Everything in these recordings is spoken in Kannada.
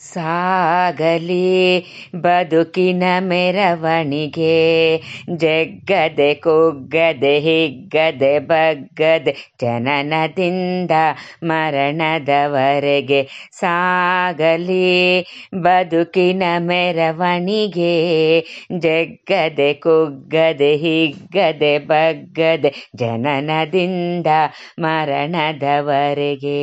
ಸಾಗಲಿ ಬದುಕಿನ ಮೆರವಣಿಗೆ. ಜಗ್ಗದೆ ಕುಗ್ಗದೆ ಹಿಗ್ಗದೆ ಬಗ್ಗದೆ ಜನನದಿಂದ ಮರಣದವರೆಗೆ ಸಾಗಲಿ ಬದುಕಿನ ಮೆರವಣಿಗೆ. ಜಗ್ಗದೆ ಕುಗ್ಗದೆ ಹಿಗ್ಗದೆ ಬಗ್ಗದೆ ಜನನದಿಂದ ಮರಣದವರೆಗೆ.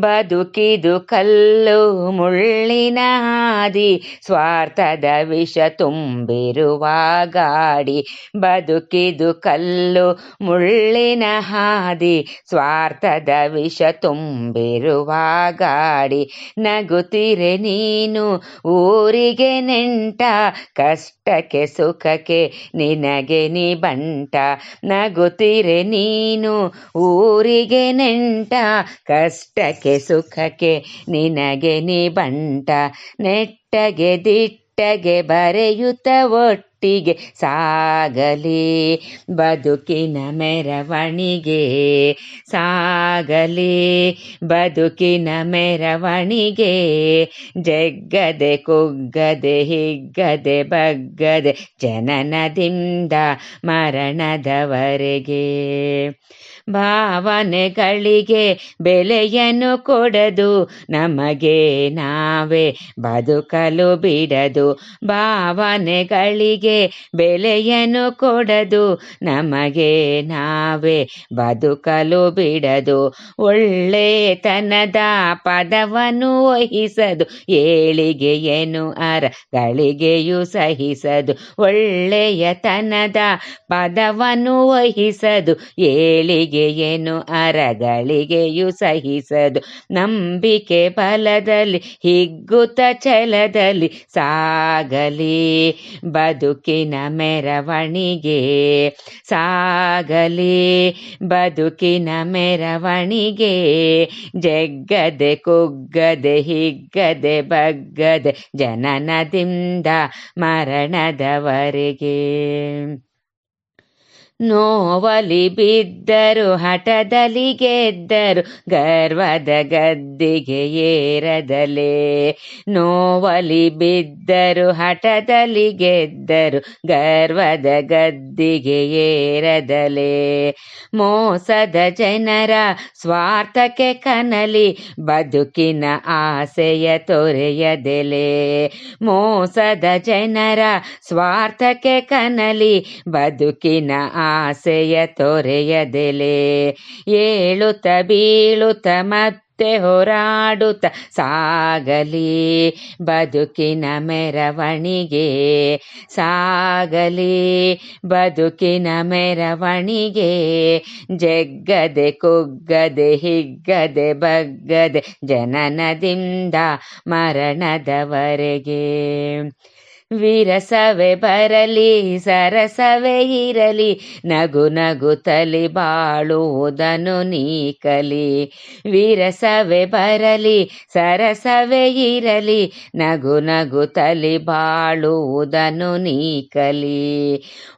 ಬದುಕಿದು ಕಲ್ಲು ಮುಳ್ಳಿನ ಹಾದಿ ಸ್ವಾರ್ಥದ ವಿಷ ತುಂಬಿರುವ ಗಾಡಿ ಬದುಕಿದು ಕಲ್ಲು ಮುಳ್ಳಿನ ಹಾದಿ ಸ್ವಾರ್ಥದ ವಿಷ ತುಂಬಿರುವ ಗಾಡಿ ನಗುತ್ತಿರೆ ನೀನು ಊರಿಗೆ ನೆಂಟ, ಕಷ್ಟಕ್ಕೆ ಸುಖಕ್ಕೆ ನಿನಗೆ ನೀ ಬಂಟ. ನಗುತ್ತಿರೆ ನೀನು ಊರಿಗೆ ನೆಂಟ, ಕಷ್ಟಕ್ಕೆ ಸುಖಕ್ಕೆ ನಿನಗೆ ನೀ ಬಂಟ ನೆಟ್ಟಗೆ ದಿಟ್ಟಗೆ ಬರೆಯುತ್ತ ಒಟ್ಟಿಗೆ ಸಾಗಲಿ, ಬದುಕಿನ ಮೆರವಣಿಗೆ ಸಾಗಲಿ, ಬದುಕಿನ ಮೆರವಣಿಗೆ ಜಗ್ಗದೆ, ಕುಗ್ಗದೆ, ಹಿಗ್ಗದೆ, ಬಗ್ಗದೆ ಜನನದಿಂದ ಮರಣದವರೆಗೆ. ಭಾವನೆಗಳಿಗೆ ಬೆಲೆಯನ್ನು ಕೊಡದು ನಮಗೆ ನಾವೇ, ಬದುಕಲು ಬಿಡದು ಭಾವನೆಗಳಿಗೆ ಬೆಲೆಯನ್ನು ಕೊಡದು, ನಮಗೆ ನಾವೇ ಬದುಕಲು ಬಿಡದು. ಒಳ್ಳೆತನದ ಪದವನ್ನು ವಹಿಸದು ಏಳಿಗೆಯೇನು ಅರಗಳಿಗೆಯೂ ಸಹಿಸದು. ಒಳ್ಳೆಯತನದ ಪದವನ್ನು ವಹಿಸದು, ಏಳಿಗೆಯನ್ನು ಅರಗಳಿಗೆಯೂ ಸಹಿಸದು. ನಂಬಿಕೆ ಬಲದಲ್ಲಿ, ಹಿಗ್ಗುತ್ತ ಚಲದಲ್ಲಿ ಸಾಗಲಿ ಬದುಕಿನ ಮೆರವಣಿಗೆ. ಸಾಗಲಿ ಬದುಕಿನ ಮೆರವಣಿಗೆ. ಜಗ್ಗದೆ ಕುಗ್ಗದೆ ಹಿಗ್ಗದೆ ಬಗ್ಗದೆ ಜನನದಿಂದ ಮರಣದವರೆಗೆ. ನೋವಲಿ ಬಿದ್ದರು, ಹಠದಲ್ಲಿ ಗೆದ್ದರು, ಗರ್ವದ ಗದ್ದಿಗೆ ಏರದಲೇ. ನೋವಲಿ ಬಿದ್ದರು, ಹಠದಲ್ಲಿ ಗೆದ್ದರು, ಗರ್ವದ ಗದ್ದಿಗೆ ಏರದಲೇ. ಮೋಸದ ಜನರ ಸ್ವಾರ್ಥಕ್ಕೆ ಕನಲಿ, ಬದುಕಿನ ಆಸೆಯ ತೊರೆಯದೆಲೆ. ಮೋಸದ ಜನರ ಸ್ವಾರ್ಥಕ್ಕೆ ಕನಲಿ, ಬದುಕಿನ ಆಸೆಯ ತೊರೆಯದೆಲೆ. ಏಳುತ್ತ ಬೀಳುತ್ತ ಮತ್ತೆ ಹೋರಾಡುತ್ತ ಸಾಗಲಿ ಬದುಕಿನ ಮೆರವಣಿಗೆ. ಸಾಗಲಿ ಬದುಕಿನ ಮೆರವಣಿಗೆ. ಜಗ್ಗದೆ ಕುಗ್ಗದೆ ಹಿಗ್ಗದೆ ಬಗ್ಗದೆ ಜನನದಿಂದ ಮರಣದವರೆಗೆ. ವಿರಸವೇ ಬರಲಿ, ಸರಸವೆ ಇರಲಿ, ನಗು ನಗುತ್ತಲಿ ಬಾಳುವುದನ್ನು ನೀಕಲಿ ವಿರಸವೇ ಬರಲಿ, ಸರಸವೆ ಇರಲಿ, ನಗು ನಗುತ್ತಲಿ ಬಾಳುವುದನ್ನು ನೀಕಲಿ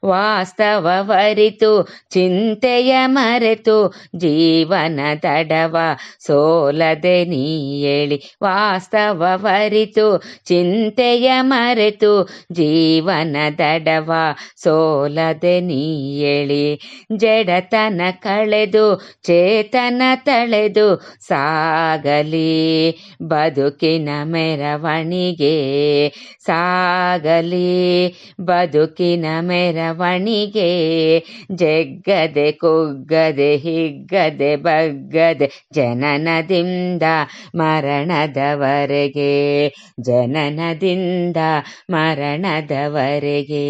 ವಾಸ್ತವ ವಾಸ್ತವವರಿತು ಚಿಂತೆಯ ಮರೆತು, ಜೀವನ ತಡವ ಸೋಲದೆ ನೀ ಹೇಳಿ ವಾಸ್ತವವರಿತು ಚಿಂತೆಯ ಮರೆತು ಜೀವನ ದಡವ ಸೋಲದೆ ನೀ ಹೇಳಿ ಜಡತನ ಕಳೆದು, ಚೇತನ ತಳೆದು ಸಾಗಲಿ. ಬದುಕಿನ ಮೆರವಣಿಗೆ ಸಾಗಲಿ. ಬದುಕಿನ ಮೆರವಣಿಗೆ ಜಗ್ಗದೆ, ಕುಗ್ಗದೆ, ಹಿಗ್ಗದೆ, ಬಗ್ಗದೆ ಜನನದಿಂದ ಮರಣದವರೆಗೆ. ಜನನದಿಂದ ಮರಣದವರೆಗೆ.